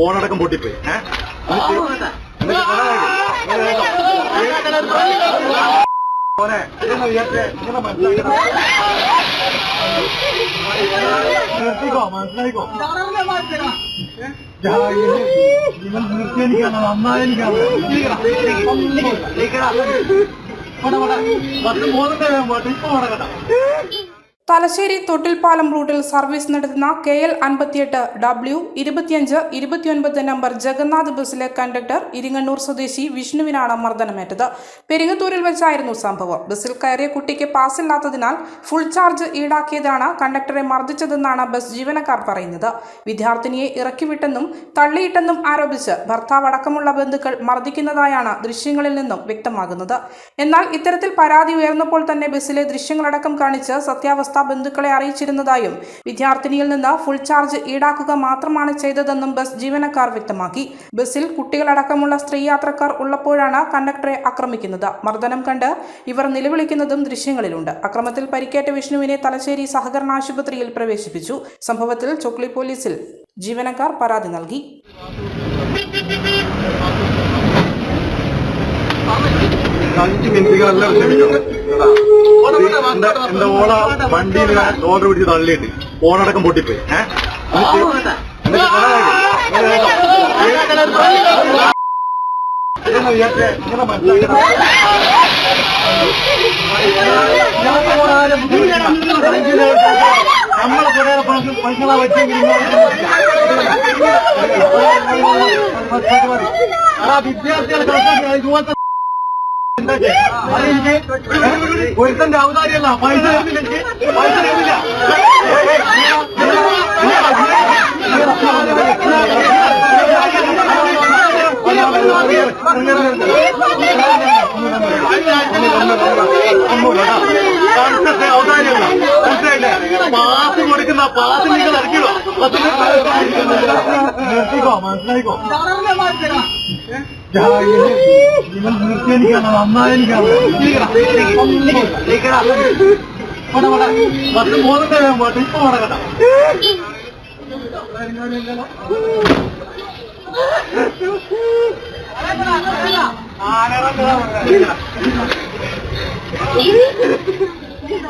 ഫോണടക്കം പൊട്ടിപ്പോയി മോനെ ഇതൊന്ന് വിചാരിച്ചേ ഇങ്ങനെ മനസ്സിലാക്കണം നിർത്തിക്കോ മനസ്സിലായിക്കോ നിങ്ങൾ നിർത്തിയെനിക്കാണ് നന്നായെനിക്കാണ് പത്ത് മൂന്നിന്റെ വേണം ഇപ്പൊ മടക്കട്ടെ തലശ്ശേരി തൊട്ടിൽപ്പാലം റൂട്ടിൽ സർവീസ് നടത്തുന്ന കെ എൽ അൻപത്തിയെട്ട് ഡബ്ല്യു ഇരുപത്തിയഞ്ച് ഇരുപത്തിയൊൻപത് നമ്പർ ജഗന്നാഥ് ബസ്സിലെ കണ്ടക്ടർ ഇരിങ്ങണ്ണൂർ സ്വദേശി വിഷ്ണുവിനാണ് മർദ്ദനമേറ്റത്. പെരിങ്ങത്തൂരിൽ വെച്ചായിരുന്നു സംഭവം. ബസ്സിൽ കയറിയ കുട്ടിക്ക് പാസില്ലാത്തതിനാൽ ഫുൾ ചാർജ് ഈടാക്കിയതാണ് കണ്ടക്ടറെ മർദ്ദിച്ചതെന്നാണ് ബസ് ജീവനക്കാർ പറയുന്നത്. വിദ്യാർത്ഥിനിയെ ഇറക്കിവിട്ടെന്നും തള്ളിയിട്ടെന്നും ആരോപിച്ച് ഭർത്താവ് അടക്കമുള്ള ബന്ധുക്കൾ മർദ്ദിക്കുന്നതായാണ് ദൃശ്യങ്ങളിൽ നിന്നും വ്യക്തമാകുന്നത്. എന്നാൽ ഇത്തരത്തിൽ പരാതി ഉയർന്നപ്പോൾ തന്നെ ബസ്സിലെ ദൃശ്യങ്ങളടക്കം കാണിച്ച് സത്യാവസ്ഥ ബന്ധുക്കളെ അറിയിച്ചിരുന്നതായും വിദ്യാർത്ഥിനിയിൽ നിന്ന് ഫുൾ ചാർജ് ഈടാക്കുക മാത്രമാണ് ചെയ്തതെന്നും ബസ് ജീവനക്കാർ വ്യക്തമാക്കി. ബസ്സിൽ കുട്ടികളടക്കമുള്ള സ്ത്രീ യാത്രക്കാർ ഉള്ളപ്പോഴാണ് കണ്ടക്ടറെ ആക്രമിക്കുന്നത്. മർദ്ദനം കണ്ട് ഇവർ നിലവിളിക്കുന്നതും ദൃശ്യങ്ങളിലുണ്ട്. അക്രമത്തിൽ പരിക്കേറ്റ വിഷ്ണുവിനെ തലശ്ശേരി സഹകരണ ആശുപത്രിയിൽ പ്രവേശിപ്പിച്ചു. സംഭവത്തിൽ ചൊക്ലി പോലീസിൽ ജീവനക്കാർ പരാതി നൽകി. അഞ്ച് മിനിറ്റുകളല്ല ക്ഷമിക്കണം. എന്റെ ഓള വണ്ടിയിൽ ഓർഡർ പിടിച്ച് തള്ളിയിട്ട് ഓണടക്കം പൊട്ടിപ്പോയി നമ്മളെ കുറെ പൈസ വെച്ചെങ്കിൽ വിദ്യാർത്ഥികളെ ഇതുപോലത്തെ ഒരുത്തന്റെ അവതാരിയല്ല പൈസ തരുന്നില്ലെങ്കിൽ പൈസ തരുന്നില്ല ഔദാര്യമല്ല മനസ്സിലായില്ലേ പാസ് കൊടുക്കുന്ന പാസ് നിങ്ങൾ ഇറക്കിയോ നിർത്തിക്കോ മനസ്സിലായിക്കോ നിങ്ങൾ നിർത്തിയെനിക്കാണ് നന്നായെനിക്കാണ് പത്ത് മൂന്നിന്റെ വേണം ഇപ്പൊ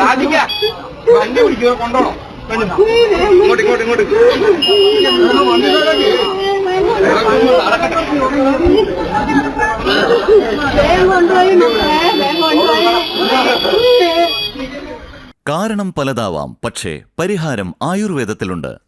രാജിക്ക വണ്ടി പിടിക്കുക കൊണ്ടോണം. ഇങ്ങോട്ട് ഇങ്ങോട്ട്. കാരണം പലതാവാം പക്ഷേ പരിഹാരം ആയുർവേദത്തിലുണ്ട്.